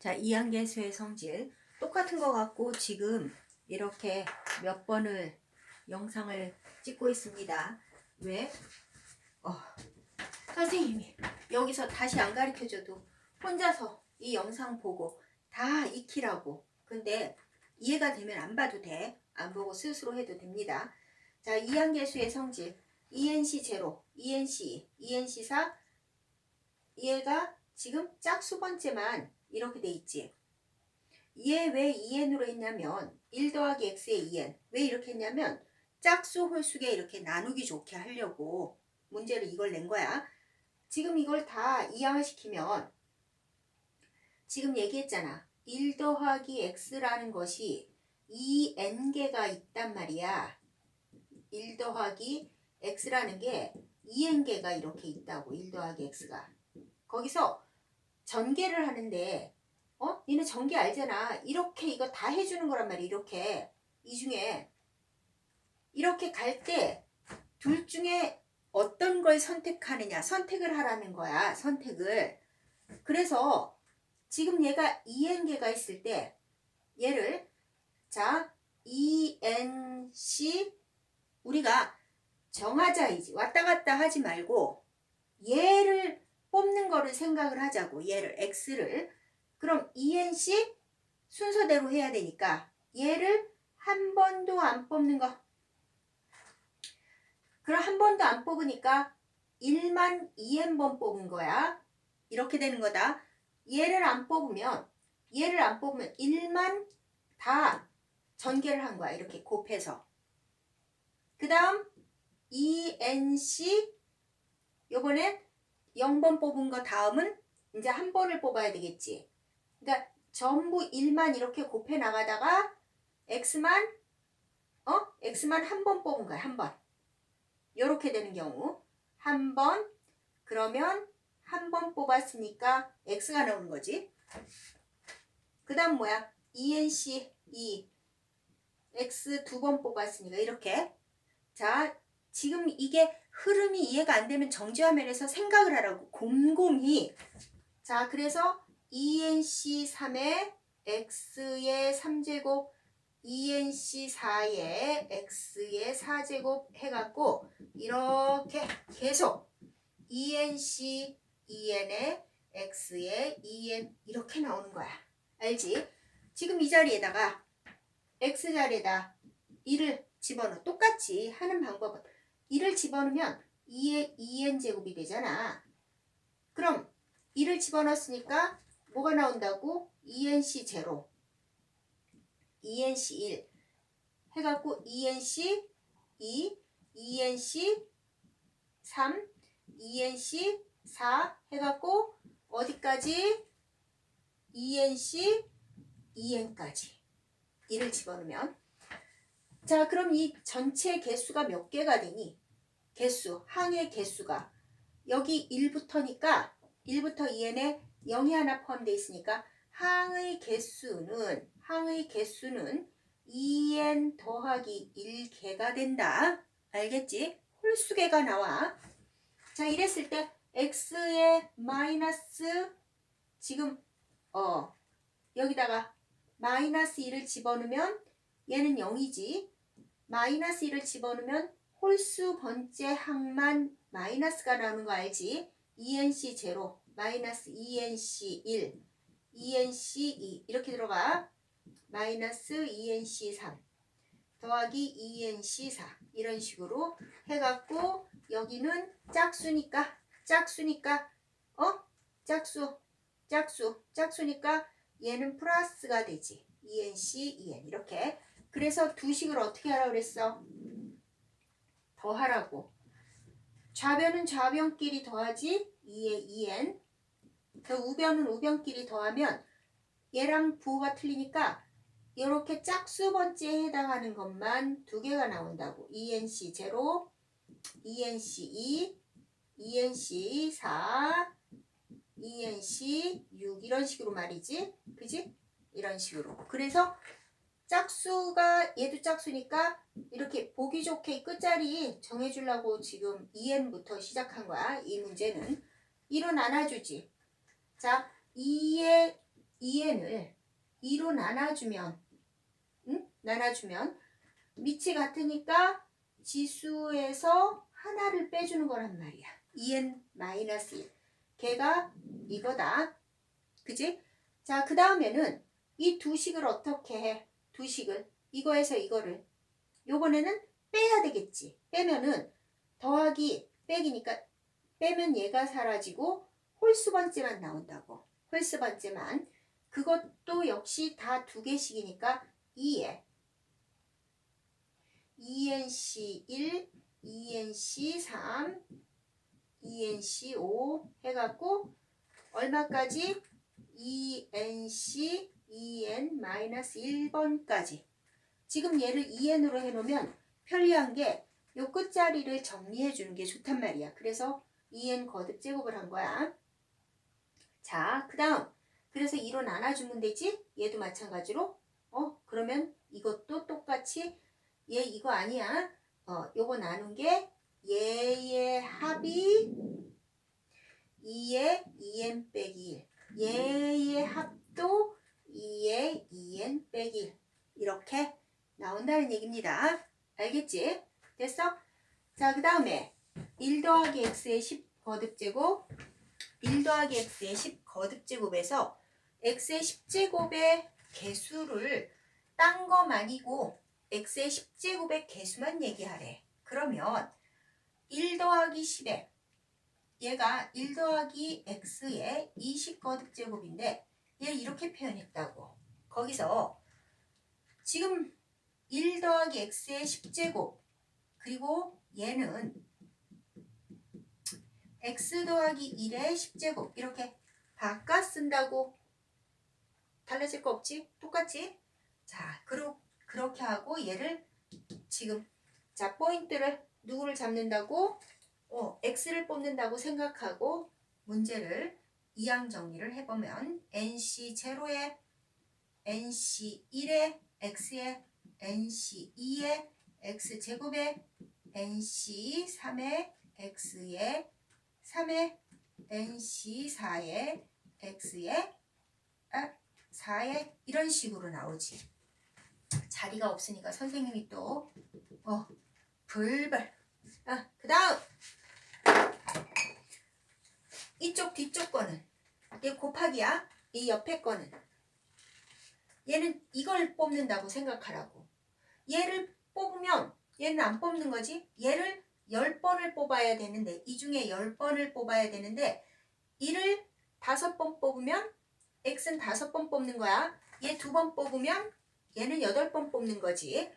자, 이항계수의 성질 똑같은 거 같고 지금 이렇게 몇 번을 영상을 찍고 있습니다. 왜? 어, 선생님이 여기서 다시 안 가르쳐줘도 혼자서 이 영상 보고 다 익히라고. 근데 이해가 되면 안 봐도 돼. 안 보고 스스로 해도 됩니다. 자, 이항계수의 성질 ENC 제로, ENC 2, ENC 4 얘가 지금 짝수 번째만 이렇게 돼 있지. 얘 왜 2n으로 했냐면 1 더하기 x의 2n. 왜 이렇게 했냐면 짝수 홀수계 이렇게 나누기 좋게 하려고 문제를 이걸 낸 거야. 지금 이걸 다 이항시키면 지금 얘기했잖아. 1 더하기 x라는 것이 2n개가 있단 말이야. 1 더하기 x라는 게 2n개가 이렇게 있다고 1 더하기 x가. 거기서 전개를 하는데 어? 니네 전개 알잖아. 이렇게 이거 다 해주는 거란 말이야. 이렇게 이 중에 이렇게 갈 때 둘 중에 어떤 걸 선택하느냐 선택을 하라는 거야. 선택을. 그래서 지금 얘가 2n개가 있을 때 얘를 자 2nc 우리가 정하자이지 왔다 갔다 하지 말고 얘를 뽑는 거를 생각을 하자고 얘를 x를. 그럼 ENC 순서대로 해야 되니까 얘를 한 번도 안 뽑는 거. 그럼 한 번도 안 뽑으니까 1만 2n번 뽑은 거야. 이렇게 되는 거다. 얘를 안 뽑으면 얘를 안 뽑으면 1만 다 전개를 한 거야. 이렇게 곱해서. 그 다음 ENC 요번엔 0번 뽑은 거 다음은 이제 한 번을 뽑아야 되겠지. 그러니까 전부 1만 이렇게 곱해 나가다가 x만 어? x만 한 번 뽑은 거야. 한 번. 요렇게 되는 경우 한 번 그러면 한 번 뽑았으니까 x가 나오는 거지. 그다음 뭐야? ENC 2 x 두 번 뽑았으니까 이렇게 자 지금 이게 흐름이 이해가 안 되면 정지화면에서 생각을 하라고. 곰곰이. 자 그래서 ENC 3에 X의 3제곱 ENC 4에 X의 4제곱 해갖고 이렇게 계속 ENC 2N에 X의 2N 이렇게 나오는 거야. 알지? 지금 이 자리에다가 X 자리에다 1을 집어넣어. 똑같이 하는 방법은 1을 집어넣으면 2의 2n 제곱이 되잖아. 그럼 1을 집어넣었으니까 뭐가 나온다고? 2nc 제로 2nc 1 해갖고 2nc 2 2nc 3 2nc 4 해갖고 어디까지? 2nc 2n까지 1을 집어넣으면 자 그럼 이 전체 개수가 몇 개가 되니? 개수, 항의 개수가 여기 1부터니까 1부터 2n에 0이 하나 포함되어 있으니까 항의 개수는 항의 개수는 2n 더하기 1개가 된다. 알겠지? 홀수개가 나와. 자 이랬을 때 x의 마이너스 지금 어 여기다가 마이너스 1을 집어넣으면 얘는 0이지. 마이너스 1을 집어넣으면 홀수 번째 항만 마이너스가 나오는 거 알지? ENC 제로 마이너스 ENC 1 ENC 2 이렇게 들어가 마이너스 ENC 3 더하기 ENC 4 이런 식으로 해갖고 여기는 짝수니까 짝수니까 어? 짝수 짝수 짝수니까 얘는 플러스가 되지 ENC 2N 이렇게 그래서 두 식을 어떻게 하라고 그랬어? 더하라고. 좌변은 좌변끼리 더하지 2에 2n. 그 우변은 우변끼리 더하면 얘랑 부호가 틀리니까 이렇게 짝수 번째에 해당하는 것만 두 개가 나온다고. ENC 0, ENC 2, ENC 4, ENC 6 이런 식으로 말이지. 그지? 이런 식으로. 그래서 짝수가 얘도 짝수니까 이렇게 보기 좋게 끝자리 정해주려고 지금 2n부터 시작한 거야. 이 문제는 1은 안아주지. 자, 2의 2n을 2로 나눠주면 응? 나눠주면 밑이 같으니까 지수에서 하나를 빼주는 거란 말이야. 2n 마이너스 1. 걔가 이거다. 그지? 자, 그 다음에는 이 두 식을 어떻게 해? 두 식을. 이거에서 이거를. 요번에는 빼야 되겠지. 빼면은 더하기 빼기니까 빼면 얘가 사라지고 홀수 번째만 나온다고. 홀수 번째만. 그것도 역시 다 두 개씩이니까 2에 2nc1, 2nc3, 2nc5 해갖고 얼마까지? 2nc 2n-1번까지 지금 얘를 2n으로 해놓으면 편리한 게 요 끝자리를 정리해 주는 게 좋단 말이야. 그래서 2n 거듭 제곱을 한 거야. 자, 그 다음 그래서 2로 나눠주면 되지? 얘도 마찬가지로 어 그러면 이것도 똑같이 얘 이거 아니야. 어 요거 나눈 게 얘의 합이 2의 2n 빼기 1 얘의 합도 2의 2n 빼기 1 이렇게 나온다는 얘기입니다. 알겠지? 됐어? 자, 그 다음에 1 더하기 x의 10 거듭제곱 1 더하기 x의 10 거듭제곱에서 x의 10제곱의 개수를 딴 거 아니고 x의 10제곱의 개수만 얘기하래. 그러면 1 더하기 10에 얘가 1 더하기 x의 20 거듭제곱인데 얘 이렇게 표현했다고. 거기서 지금 1 더하기 x의 10제곱 그리고 얘는 x 더하기 1의 10제곱 이렇게 바꿔 쓴다고 달라질 거 없지? 똑같지? 자, 그러, 그렇게 하고 얘를 지금 자 포인트를 누구를 잡는다고? 어, x를 뽑는다고 생각하고 문제를 이항 정리를 해보면 nc 제로에 nc 1에 x에 nc 2에 x 제곱에 nc 3에 x에 3에 nc 4에 x에 아, 4에 이런 식으로 나오지. 자리가 없으니까 선생님이 또 어, 불벌. 아, 그 다음 이쪽 뒤쪽 거는 얘 곱하기야. 이 옆에 거는 얘는 이걸 뽑는다고 생각하라고. 얘를 뽑으면 얘는 안 뽑는 거지. 얘를 10번을 뽑아야 되는데 이 중에 10번을 뽑아야 되는데 이를 5번 뽑으면 x는 5번 뽑는 거야. 얘두번 뽑으면 얘는 8번 뽑는 거지.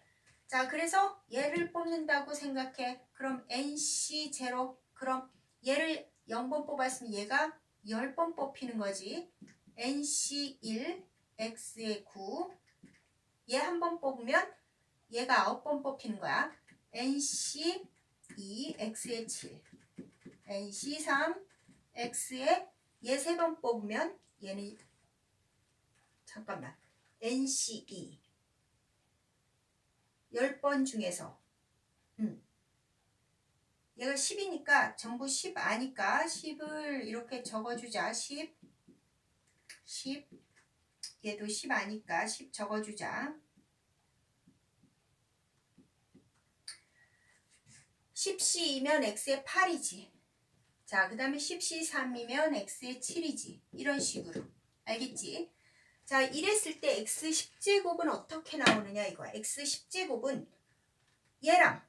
자, 그래서 얘를 뽑는다고 생각해. 그럼 nc 제로 그럼 얘를 0번 뽑았으면 얘가 10번 뽑히는 거지. nc 1 x의 9. 얘 한 번 뽑으면 얘가 9번 뽑히는 거야. nc 2 x의 7. nc 3 x의 얘 세 번 뽑으면 얘는 잠깐만. NCE 10번 중에서 음. 얘가 10이니까 전부 10 아니까 10을 이렇게 적어주자. 10 10 얘도 10 아니까 10 적어주자. 10C이면 X의 8이지. 자, 그 다음에 10C3이면 X의 7이지. 이런 식으로. 알겠지? 자, 이랬을 때 x 10제곱은 어떻게 나오느냐 이거야. x 10제곱은 얘랑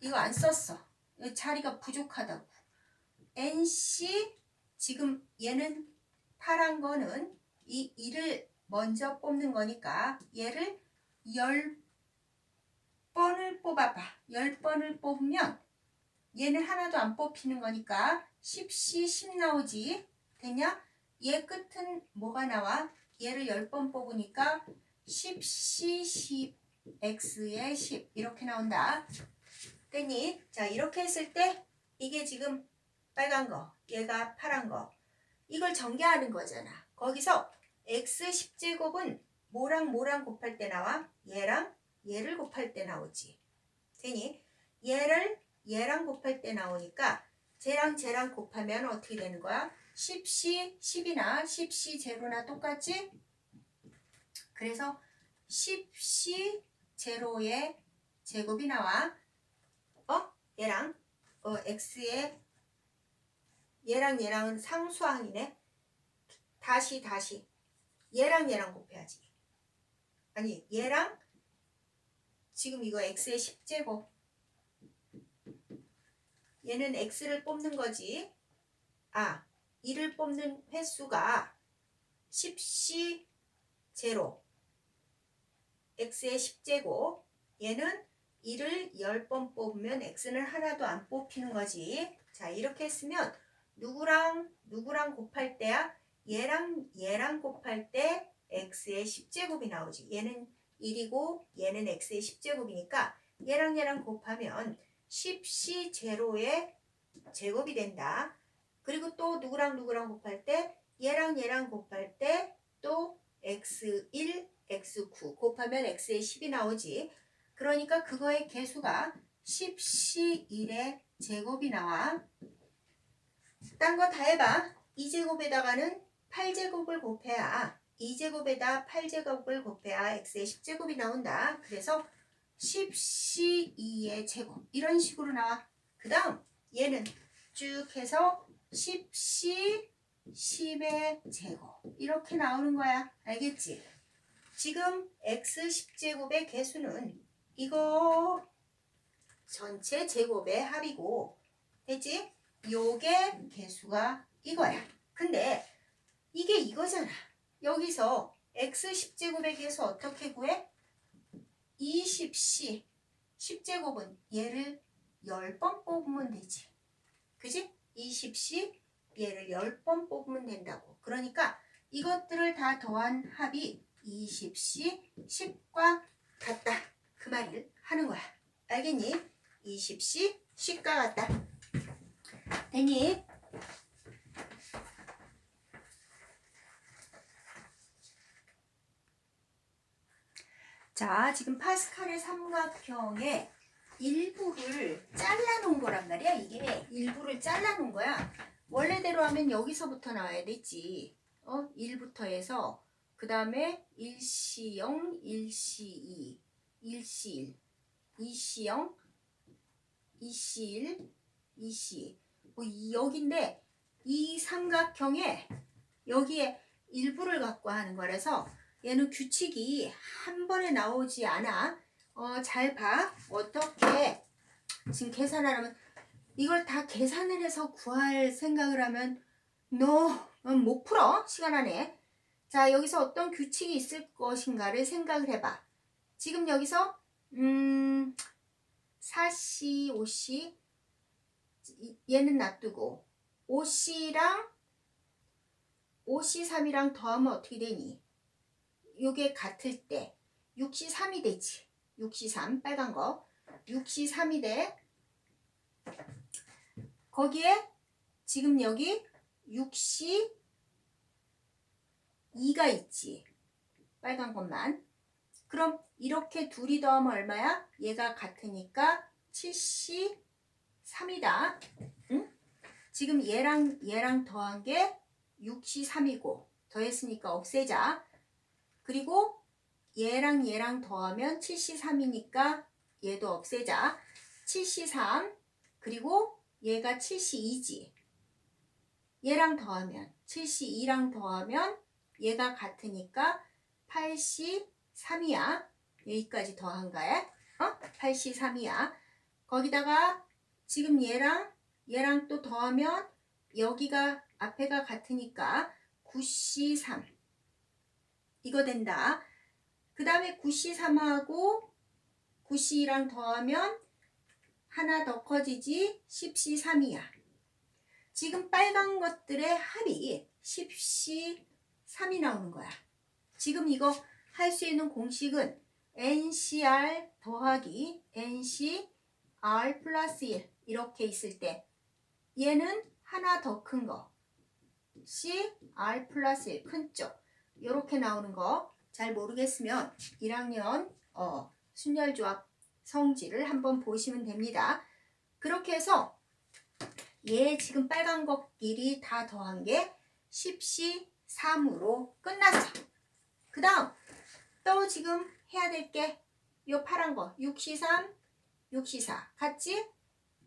이거 안 썼어. 자리가 부족하다고. nc 지금 얘는 파란 거는 이 2를 먼저 뽑는 거니까 얘를 10번을 뽑아봐. 10번을 뽑으면 얘는 하나도 안 뽑히는 거니까 10c 10 나오지. 됐냐? 얘 끝은 뭐가 나와? 얘를 10번 뽑으니까 10C 10 X에 10 이렇게 나온다. 됐니? 자 이렇게 했을 때 이게 지금 빨간 거 얘가 파란 거 이걸 전개하는 거잖아. 거기서 X 10제곱은 뭐랑 뭐랑 곱할 때 나와? 얘랑 얘를 곱할 때 나오지. 되니? 얘를 얘랑 곱할 때 나오니까 쟤랑 쟤랑 곱하면 어떻게 되는 거야? 10C 10이나 10C 제로나 똑같지? 그래서 10C 제로의 제곱이 나와. 어? 얘랑 어 x의 얘랑 얘랑은 상수항이네. 다시 다시 얘랑 얘랑 곱해야지. 아니 얘랑 지금 이거 x의 10제곱 얘는 x를 뽑는 거지. 아, 2를 뽑는 횟수가 10c 제로 x의 10제곱 얘는 2를 10번 뽑으면 x는 하나도 안 뽑히는 거지. 자, 이렇게 했으면 누구랑 누구랑 곱할 때야? 얘랑 얘랑 곱할 때 x의 10제곱이 나오지. 얘는 1이고 얘는 x의 10제곱이니까 얘랑 얘랑 곱하면 10c 제로의 제곱이 된다. 그리고 또 누구랑 누구랑 곱할 때 얘랑 얘랑 곱할 때 또 x1, x9 곱하면 x의 10이 나오지. 그러니까 그거의 개수가 10c1의 제곱이 나와. 딴 거 다 해봐. 2제곱에다가는 8제곱을 곱해야 2제곱에다 8제곱을 곱해야 x의 10제곱이 나온다. 그래서 10c2의 제곱 이런 식으로 나와. 그 다음 얘는 쭉 해서 10c 10의 제곱 이렇게 나오는 거야. 알겠지? 지금 x 10제곱의 개수는 이거 전체 제곱의 합이고 됐지? 요게 개수가 이거야. 근데 이게 이거잖아. 여기서 x 10제곱의 개수 어떻게 구해? 20c 10제곱은 얘를 10번 뽑으면 되지. 그지? 20c 얘를 10번 뽑으면 된다고. 그러니까 이것들을 다 더한 합이 20c 10과 같다. 그 말을 하는 거야. 알겠니? 20c 10과 같다. 됐니? 자, 지금 파스칼의 삼각형의 일부를 잘라놓은 거란 말이야. 이게 일부를 잘라놓은 거야. 원래대로 하면 여기서부터 나와야 되지. 어? 1부터 해서 그 다음에 1C0, 1C2, 1C1, 2C0, 2C1, 2C2. 뭐 이- 여기인데 이 삼각형에 여기에 일부를 갖고 하는 거라서 얘는 규칙이 한 번에 나오지 않아. 어, 잘 봐. 어떻게 지금 계산하려면 이걸 다 계산을 해서 구할 생각을 하면 너못 풀어 시간 안에. 자 여기서 어떤 규칙이 있을 것인가를 생각을 해봐. 지금 여기서 음 4C, 5C 이- 얘는 놔두고 5C랑 5C, 3이랑 더하면 어떻게 되니? 요게 같을 때 6C, 3이 되지. 6C, 3 빨간 거 6C, 3이 돼. 거기에 지금 여기 6C 2가 있지. 빨간 것만. 그럼 이렇게 둘이 더하면 얼마야? 얘가 같으니까 7C 3이다. 응? 지금 얘랑 얘랑 더한 게 6C 3이고 더했으니까 없애자. 그리고 얘랑 얘랑 더하면 7C 3이니까 얘도 없애자. 7C 3 그리고 얘가 7C 2지. 얘랑 더하면 7C 2랑 더하면 얘가 같으니까 8C 3이야. 여기까지 더한 거야. 어? 8C 3이야. 거기다가 지금 얘랑 얘랑 또 더하면 여기가 앞에가 같으니까 9C 3 이거 된다. 그 다음에 9C 3하고 9C랑 더하면 하나 더 커지지 10C 3이야. 지금 빨간 것들의 합이 10C 3이 나오는 거야. 지금 이거 할 수 있는 공식은 NCR 더하기 NCR 플러스 1 이렇게 있을 때 얘는 하나 더 큰 거 CR 플러스 1 큰 쪽 이렇게 나오는 거 잘 모르겠으면 1학년 어, 순열조합 성질을 한번 보시면 됩니다. 그렇게 해서 얘 지금 빨간 것끼리 다 더한 게 10C 3으로 끝났어. 그 다음 또 지금 해야 될 게 요 파란 거 6C3, 6C4 같지?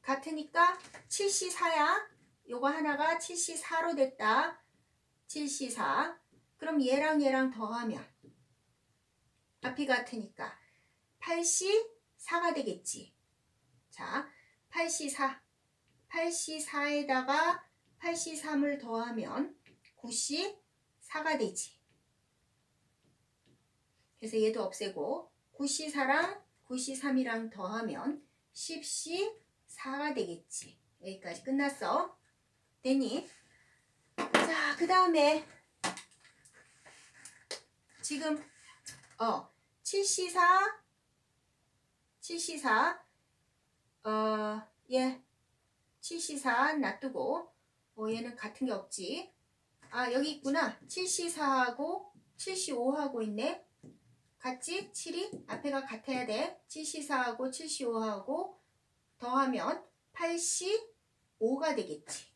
같으니까 7C4야. 요거 하나가 7C4로 됐다. 7C4. 그럼 얘랑 얘랑 더하면 앞이 같으니까 8C4가 되겠지. 자, 8C4. 8C4에다가 8C3을 더하면 9C4가 되지. 그래서 얘도 없애고 9C4랑 9C3이랑 더하면 10C4가 되겠지. 여기까지 끝났어. 됐니? 자, 그 다음에 지금 어 7C4 7C4 어, 예. 7C4 놔두고 어, 얘는 같은 게 없지. 아, 여기 있구나. 7C4하고 7C5하고 있네. 같지? 7이 앞에가 같아야 돼. 7C4하고 7C5하고 더하면 8C5가 되겠지.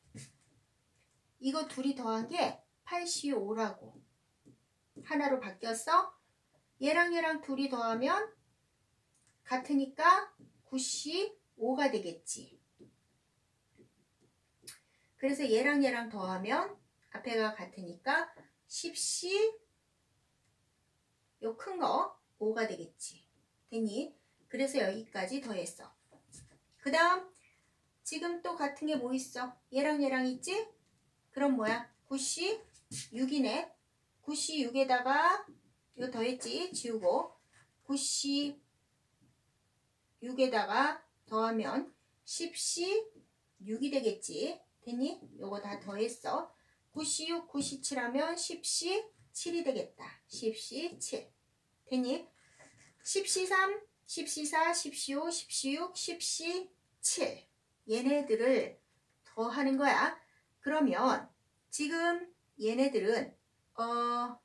이거 둘이 더한 게 8C5라고. 하나로 바뀌었어? 얘랑 얘랑 둘이 더하면 같으니까 9C5가 되겠지. 그래서 얘랑 얘랑 더하면 앞에가 같으니까 10C 요 큰 거 5가 되겠지. 됐니? 그래서 여기까지 더했어. 그 다음 지금 또 같은 게 뭐 있어? 얘랑 얘랑 있지? 그럼 뭐야? 9C 6이네. 9C 6에다가 이거 더했지? 지우고 9C 6에다가 더하면 10C 6이 되겠지. 됐니? 요거 다 더했어. 9C6, 9C7 하면 10C 7이 되겠다. 10C 7. 됐니? 10C3, 10C4, 10C5, 10C6, 10C 7. 얘네들을 더하는 거야. 그러면 지금 얘네들은 어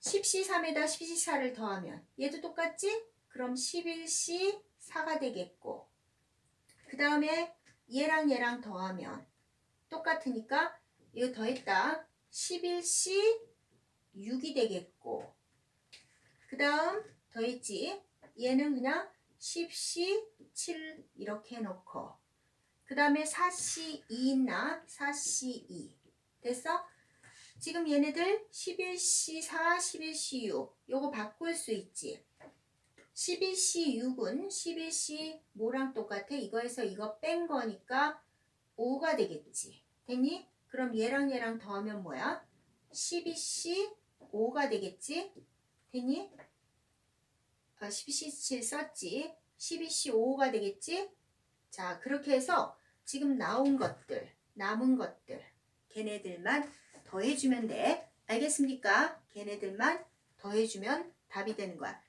10C3에다 10C4를 더하면 얘도 똑같지? 그럼 11C 4가 되겠고 그 다음에 얘랑 얘랑 더하면 똑같으니까 이거 더했다 11C 6이 되겠고 그 다음 더했지 얘는 그냥 10C 7 이렇게 해놓고 그 다음에 4C 2 있나 4C 2 됐어? 지금 얘네들 11C 4 11C 6 요거 바꿀 수 있지 11C6은 11C 뭐랑 똑같아? 이거에서 이거 뺀 거니까 5가 되겠지. 됐니? 그럼 얘랑 얘랑 더하면 뭐야? 12C 5가 되겠지? 됐니? 아, 12C7 썼지. 12C 5가 되겠지? 자, 그렇게 해서 지금 나온 것들, 남은 것들, 걔네들만 더해주면 돼. 알겠습니까? 걔네들만 더해주면 답이 되는 거야.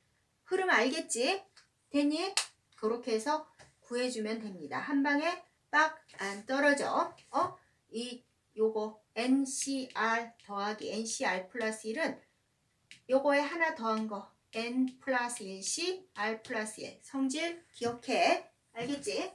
흐름 알겠지? 됐니? 그렇게 해서 구해주면 됩니다. 한 방에 빡 안 떨어져. 어? 이 요거 NCR 더하기 NCR 플러스 1은 요거에 하나 더한 거 N 플러스 1C R 플러스 1 성질 기억해. 알겠지?